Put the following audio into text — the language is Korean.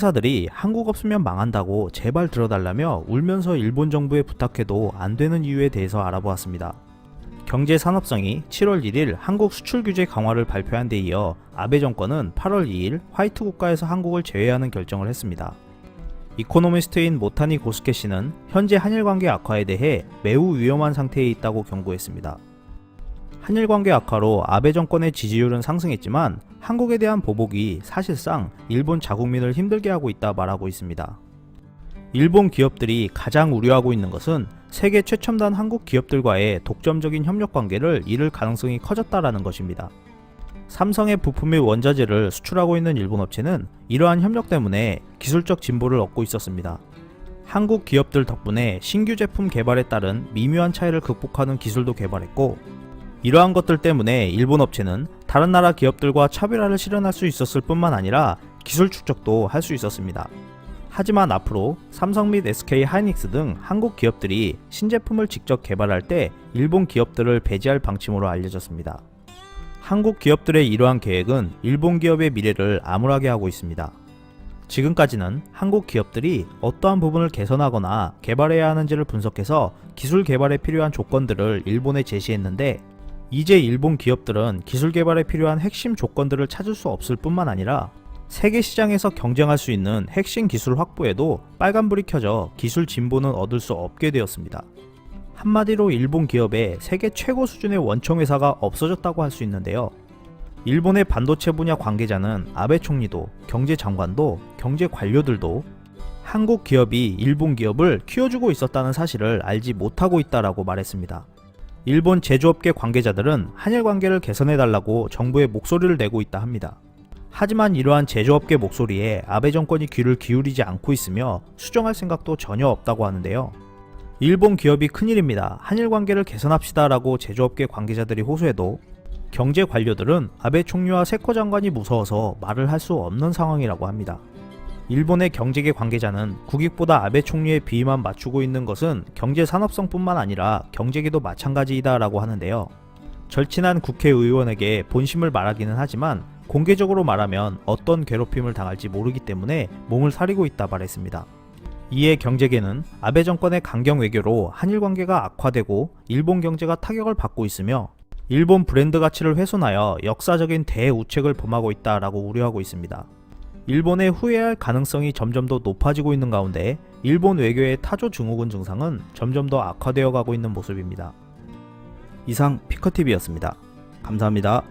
회사들이 한국 없으면 망한다고 제발 들어달라며 울면서 일본 정부에 부탁해도 안 되는 이유에 대해서 알아보았습니다. 경제산업성이 7월 1일 한국 수출 규제 강화를 발표한 데 이어 아베 정권은 8월 2일 화이트 국가에서 한국을 제외하는 결정을 했습니다. 이코노미스트인 모타니 고스케 씨는 현재 한일 관계 악화에 대해 매우 위험한 상태에 있다고 경고했습니다. 한일 관계 악화로 아베 정권의 지지율은 상승했지만 한국에 대한 보복이 사실상 일본 자국민을 힘들게 하고 있다 말하고 있습니다. 일본 기업들이 가장 우려하고 있는 것은 세계 최첨단 한국 기업들과의 독점적인 협력 관계를 잃을 가능성이 커졌다라는 것입니다. 삼성의 부품 및 원자재를 수출하고 있는 일본 업체는 이러한 협력 때문에 기술적 진보를 얻고 있었습니다. 한국 기업들 덕분에 신규 제품 개발에 따른 미묘한 차이를 극복하는 기술도 개발했고 이러한 것들 때문에 일본 업체는 다른 나라 기업들과 차별화를 실현할 수 있었을 뿐만 아니라 기술 축적도 할 수 있었습니다. 하지만 앞으로 삼성 및 SK 하이닉스 등 한국 기업들이 신제품을 직접 개발할 때 일본 기업들을 배제할 방침으로 알려졌습니다. 한국 기업들의 이러한 계획은 일본 기업의 미래를 암울하게 하고 있습니다. 지금까지는 한국 기업들이 어떠한 부분을 개선하거나 개발해야 하는지를 분석해서 기술 개발에 필요한 조건들을 일본에 제시했는데 이제 일본 기업들은 기술 개발에 필요한 핵심 조건들을 찾을 수 없을 뿐만 아니라 세계 시장에서 경쟁할 수 있는 핵심 기술 확보에도 빨간불이 켜져 기술 진보는 얻을 수 없게 되었습니다. 한마디로 일본 기업의 세계 최고 수준의 원청 회사가 없어졌다고 할 수 있는데요. 일본의 반도체 분야 관계자는 아베 총리도 경제 장관도 경제 관료들도 한국 기업이 일본 기업을 키워주고 있었다는 사실을 알지 못하고 있다라고 말했습니다. 일본 제조업계 관계자들은 한일 관계를 개선해달라고 정부에 목소리를 내고 있다 합니다. 하지만 이러한 제조업계 목소리에 아베 정권이 귀를 기울이지 않고 있으며 수정할 생각도 전혀 없다고 하는데요. 일본 기업이 큰일입니다. 한일 관계를 개선합시다 라고 제조업계 관계자들이 호소해도 경제 관료들은 아베 총리와 세코 장관이 무서워서 말을 할 수 없는 상황이라고 합니다. 일본의 경제계 관계자는 국익보다 아베 총리의 비위만 맞추고 있는 것은 경제 산업성뿐만 아니라 경제계도 마찬가지이다라고 하는데요. 절친한 국회의원에게 본심을 말하기는 하지만 공개적으로 말하면 어떤 괴롭힘을 당할지 모르기 때문에 몸을 사리고 있다 말했습니다. 이에 경제계는 아베 정권의 강경 외교로 한일 관계가 악화되고 일본 경제가 타격을 받고 있으며 일본 브랜드 가치를 훼손하여 역사적인 대우책을 범하고 있다라고 우려하고 있습니다. 일본의 후회할 가능성이 점점 더 높아지고 있는 가운데 일본 외교의 타조 증후군 증상은 점점 더 악화되어 가고 있는 모습입니다. 이상 피커TV였습니다. 감사합니다.